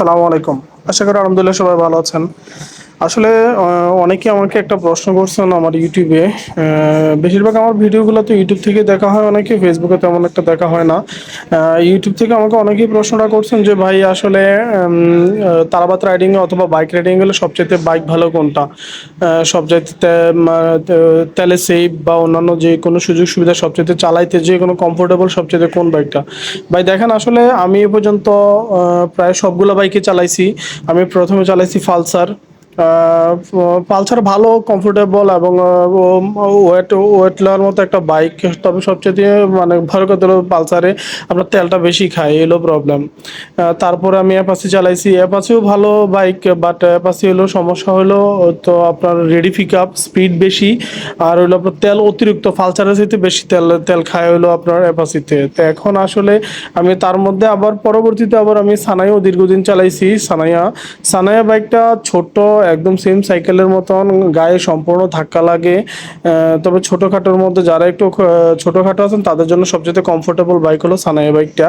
আসসালামু আলাইকুম। আশা করি আলহামদুলিল্লাহ সবাই ভালো আছেন। আসলে অনেকে আমাকে একটা প্রশ্ন করছেন আমার ইউটিউবে বেশিরভাগ আমার ভিডিওগুলো তো ইউটিউব থেকে দেখা হয়, অনেকে ফেসবুকে তেমন একটা দেখা হয় না। ইউটিউব থেকে আমাকে অনেকেই প্রশ্নটা করছেন যে, ভাই, আসলে তারাবাত রাইডিং অথবা বাইক রাইডিং গেলে সবচেয়ে বাইক ভালো কোনটা? সবচেয়ে তেলে সেফ বা অন্যান্য যে কোনো সুযোগ সুবিধা সবচেয়ে চালাইতে, যে কোনো কমফোর্টেবল সবচেয়ে কোন বাইকটা ভাই, দেখেন, আসলে আমি এ পর্যন্ত প্রায় সবগুলো বাইকে চালাইছি। আমি প্রথমে চালাইছি পালসার পালসার ভালো কমফোর্টেবল এবং ওয়েট ওয়েট লওয়ার মতো একটা বাইক তবে সবচেয়ে মানে ভয় করতে হলো পালসারে আপনার তেলটা বেশি খায় এলো প্রবলেম তারপরে আমি অ্যাপাসি চালাইছি। অ্যাপাসিও ভালো বাইক বাট অ্যাপাসি হলো, সমস্যা হলো তো আপনার রেডি পিক আপ স্পিড বেশি। আর হলো আপনার তেল অতিরিক্ত, পালসারের সাথে বেশি তেল তেল খায় হলো আপনার অ্যাপাসিতে তো এখন আসলে আমি তার মধ্যে আবার পরবর্তীতে আবার আমি সানাইও দীর্ঘদিন চালাইছি সানাইয়া সানাইয়া বাইকটা ছোট একদম সেম সাইকেলের মতন গায়ে সম্পূর্ণ ধাক্কা লাগে। তবে ছোটোখাটোর মধ্যে যারা একটু ছোটোখাটো আছেন, তাদের জন্য সবচেয়ে কমফোর্টেবল বাইক হলো সানাইয়া বাইকটা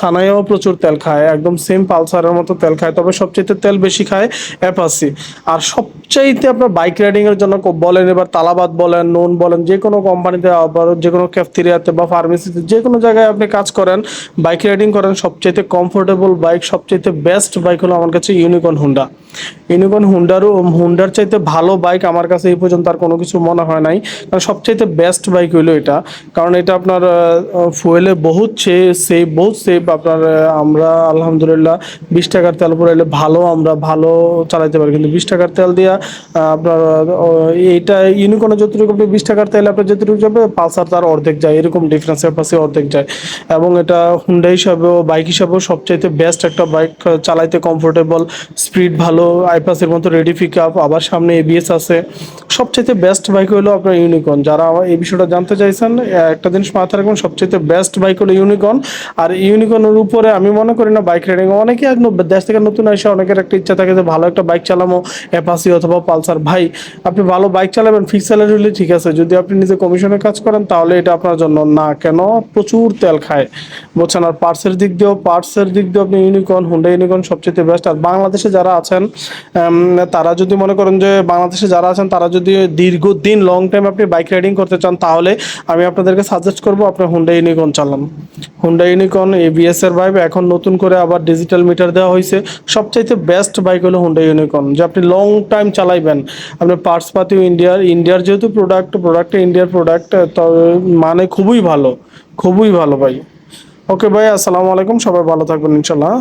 সানাইয়াও প্রচুর তেল খায়, একদম সেম পালসারের মতো তেল খায়, তবে সবচেয়ে তেল বেশি খায় অ্যাপাসি আর সবচাইতে আপনার বাইক রাইডিংয়ের জন্য বলেন, এবার তালাবাদ বলেন নুন বলেন, যে কোনো কোম্পানিতে আবার, যে কোনো ক্যাফতেরিয়াতে বা ফার্মেসিতে যে কোনো জায়গায় আপনি কাজ করেন বাইক রাইডিং করেন, সবচাইতে কমফোর্টেবল বাইক সবচাইতে বেস্ট বাইক হলো আমার কাছে ইউনিকর্ন হুন্ডা ইউনিকর্ন হুন্ডারও হুন্ডার চাইতে ভালো বাইক আমার কাছে এই পর্যন্ত আর কোনো কিছু মনে হয় নাই। কারণ সবচাইতে বেস্ট বাইক হইল এটা। কারণ এটা আপনার ফুয়েলে বহুত সেফ বহুত সেফ আপনার আমরা আলহামদুলিল্লাহ বিশ টাকার তেল পড়াইলে ভালো আমরা ভালো চালাইতে পারি। কিন্তু বিশ টাকার তেল দিয়া আপনার এইটা ইউনিকর্নে যতটুকু আপনি বিশ টাকার তেল আপনার যতটুকু যাবে, পালসার তার অর্ধেক যায়। এরকম ডিফারেন্সের পাশে অর্ধেক যায়। এবং এটা হুন্ডা হিসাবেও বাইক হিসাবেও সবচাইতে বেস্ট একটা বাইক চালাইতে কমফোর্টেবল স্পিড ভালো আইপাসের মতো রেডি পিক আপ আবার সামনে এবিএস আছে। সবচাইতে বেস্ট বাইক হলো আপনার ইউনিকর্ন যারা এই বিষয়টা জানতে চাইছেন একটা জিনিস মাথায় রাখবেন সবচেয়ে বেস্ট বাইক হলো ইউনিকর্ন আর ইউনিকর্নের উপরে আমি মনে করি না বাইক রাইডিং অনেকে দেশ থেকে নতুন আসে অনেকের একটা ইচ্ছা থাকে যে ভালো একটা বাইক চালামো অ্যাপাসি অথবা পালসার ভাই, আপনি ভালো বাইক চালাবেন ফিক্স স্যালারি হলে ঠিক আছে। যদি আপনি নিজে কমিশনে কাজ করেন, তাহলে এটা আপনার জন্য না, কেন? প্রচুর তেল খায়। বুঝছেন? আর পার্টসের দিক দিয়েও পার্টসের দিক দিয়ে আপনি ইউনিকর্ন হুন্ডা ইউনিকর্ন সবচেয়ে বেস্ট আর বাংলাদেশে যারা আছেন তারা যদি মনে করেন যে বাংলাদেশে যারা আছেন, তারা যদি দীর্ঘদিন লং টাইম আপনি বাইক রাইডিং করতে চান, তাহলে আমি আপনাদেরকে সাজেস্ট করব আপনার হুন্ডা ইউনিকর্ন চালান। হুন্ডা ইউনিকর্ন এবিএস এর বাইক এখন নতুন করে আবার ডিজিটাল মিটার দেওয়া হয়েছে। সবচাইতে বেস্ট বাইক হলো হুন্ডা ইউনিকর্ন যে আপনি লং টাইম চালাইবেন। আপনি পার্টস পাতিও ইন্ডিয়ার ইন্ডিয়ার যেহেতু প্রোডাক্ট প্রোডাক্টটা ইন্ডিয়ার প্রোডাক্ট মানে খুবই ভালো খুবই ভালো ভাই। ওকে ভাই, আসসালামু আলাইকুম, সবাই ভালো থাকবেন ইনশাল্লাহ